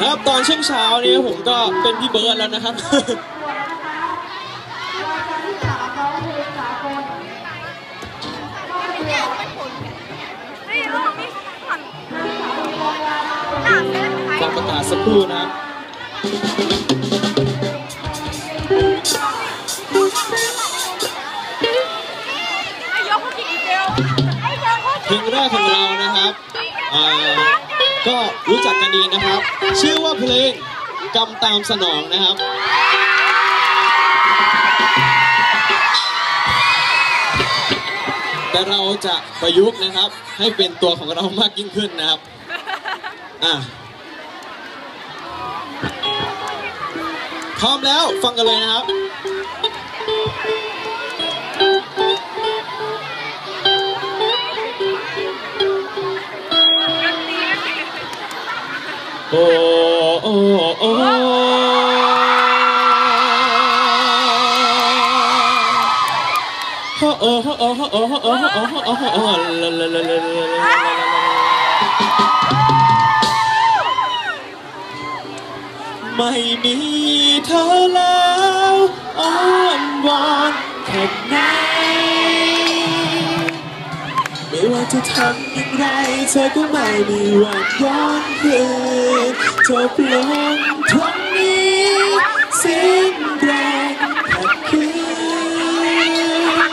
ครับตอนเช้าเช้านี้ผมก็เป็นพี่เบิร์ดแล้วนะครับ ฟังประกาศสักครู่นะ เพลงแรกของเรานะครับก็รู้จักกันดีนะครับ ชื่อว่าเพลงกำตามสนองนะครับแต่เราจะประยุกต์นะครับ ให้เป็นตัวของเรามากยิ่งขึ้นนะครับ อะพร้อมแล้วฟังกันเลยนะครับ โอ้โอ้โอ้โอ้โอ้โอ้โอ้โอ้โอ้โอ้โอ้ลาลาลาลาลาไม่มีเธอแล้วอ้อนวอนแค่ไหน จะทำอย่างไร เธอก็ไม่มีวันย้อนคืนเธอปลงตรงนี้สิ้นแรงขัดขืน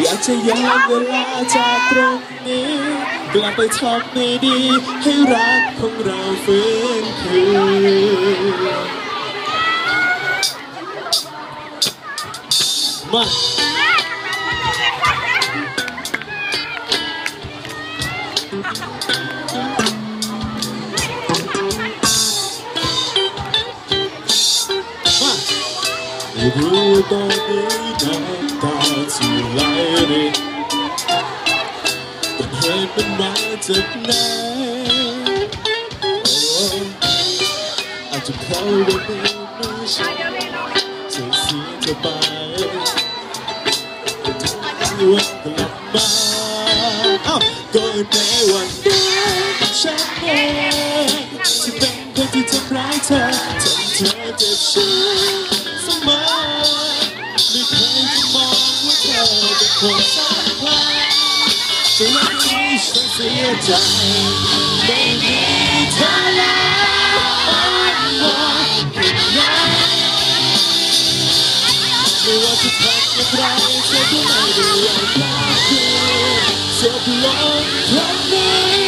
อยากจะย้อนเวลาจากตรงนี้ กลับไปทำให้ดี ให้รักของเราฟื้นคืนมา 如当你能打起来的，但还不买怎奈？อาจจะเพราะว่าเธอไม่ใช่เธอเสียเธอไปแต่ทุกวันกลับมาอ้าวก็ในวัน ฉันเองที่เป็นคนที่ทำร้ายเธอทำเธอเจ็บช้ำเสมอไม่เคยจะมองว่าเธอเป็นคนสำคัญแต่วันนี้ฉันเสียใจไม่มีเธอแล้วอ้อนวอนแค่ไหนไม่ว่าจะทำอย่างไรเธอก็ไม่ได้รักเธอเจ็บลงตรงนี้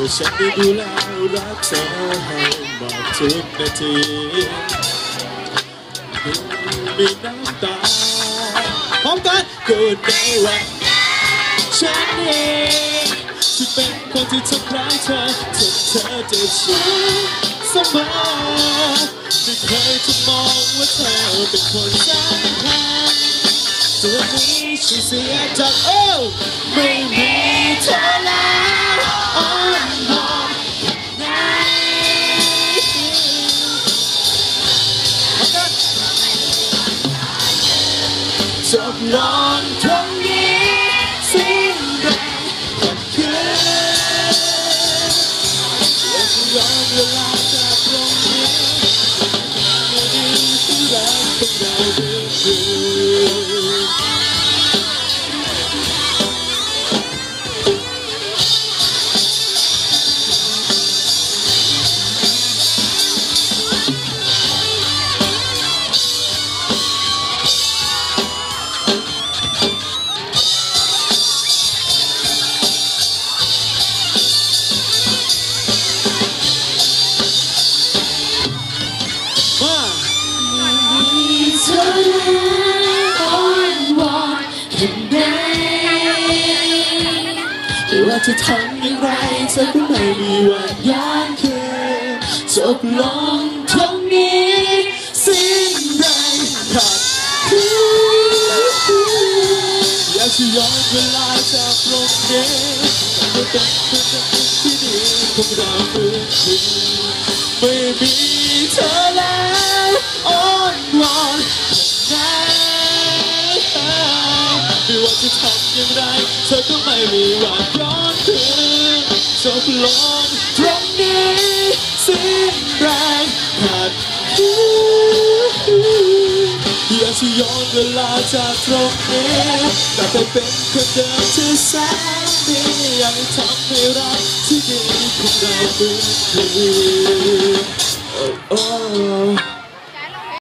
ว่าฉันได้ดูแลรักเธอให้มากทุกนาทีมีน้ำตาพร้อมกันก็ในวันฉันเองที่เป็นคนที่ทำร้ายเธอจนเธอเจ็บช้ำเสมอไม่เคยจะมองว่าเธอเป็นคนสำคัญตัวนี้ฉันเสียจากโอ้ จบลงตรงนี้สิ้นแรงขัดขืนอยากจะย้อนเวลาจากตรงนี้ไม่ดีที่รักของเราเรื่อย จะทำอย่างไรเธอก็ไม่มีวันย้านคืนจบลงทั้งนี้สิ้นไรขาดคืนอยากจะย้อนเวลาจากตรงนี้มันเป็นเพื่อนที่ดีของเราเพื่อนไม่มีเธอแล้วอ้อนวอนไม่ว่าจะทำอย่างไรเธอก็ไม่มีวันยอม จบลงตรงนี้สิ้นแรงขาดอย่ากจะย้อนเวลาจากตรงนี้กลับไปเป็นคนเดิมที่แสนดีอยากทำให้รักที่ดีของเราเป็นคืน